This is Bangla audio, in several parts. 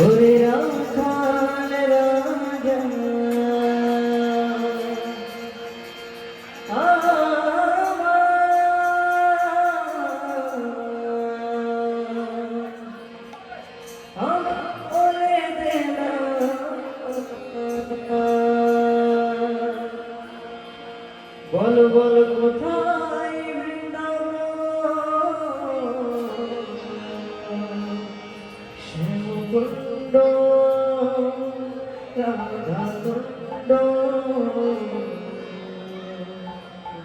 ওরে রাখাল রাজা বল বল কোথায়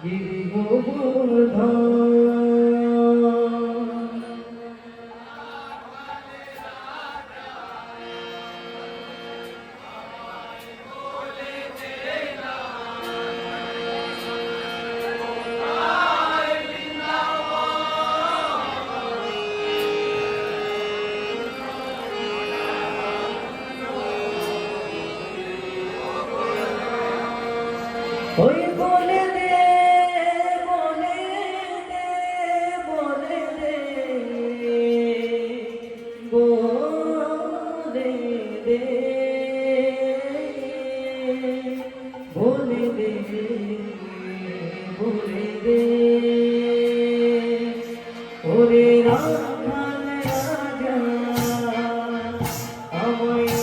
Give Halloween.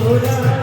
Oh,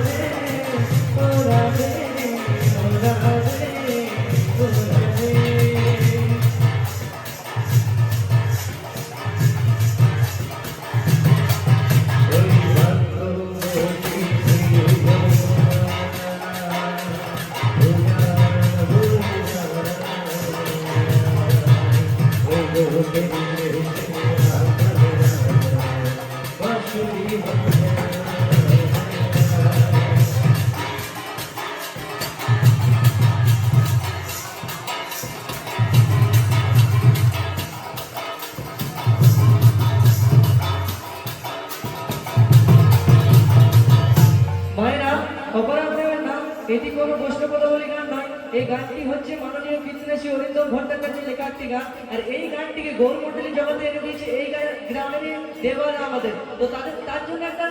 এটি কোনো বলে গান নয়। এই গানটি হচ্ছে মাননীয় কীর্তনেশী অরিন্দম ভট্টার কাছে লেখা একটি গান। আর এই গানটিকে গৌর মন্ডলী জগতে এনে দিয়েছে এই গ্রামেরই দেবারা আমাদের। তো তাদের তার জন্য একটা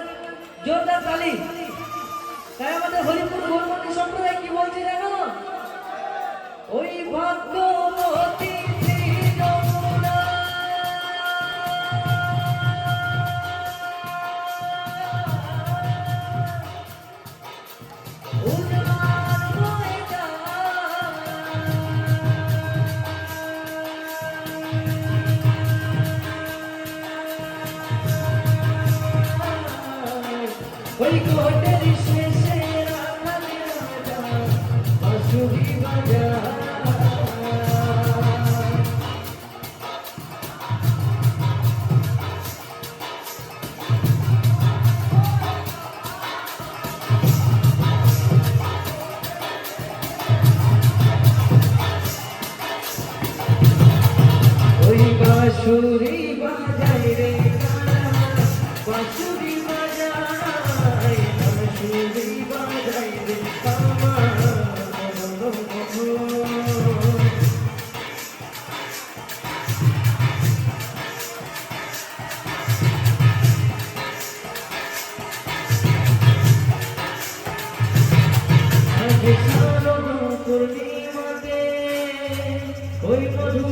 জোরদার তালি। তাই আমাদের হরিপুর গৌর মন্ডলী সম্প্রদায় কি বলছে জানো? ওই ভাগ্যবতী বাঁশুরি বাজাই রে বাঁশুরি ওই মধু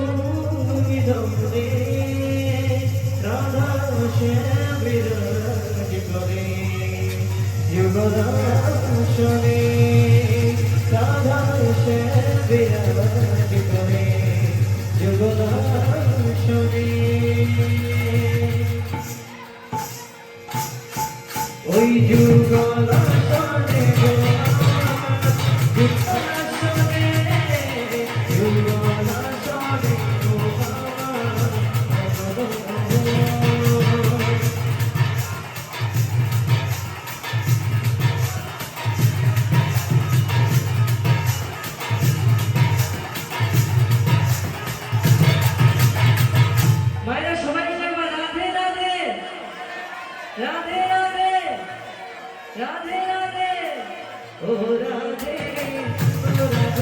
বিধমে রাধা শ্যাম বিরাজ করে। যুগদাসনে রাধা রাধে রাধে। ও রাধে রাধে।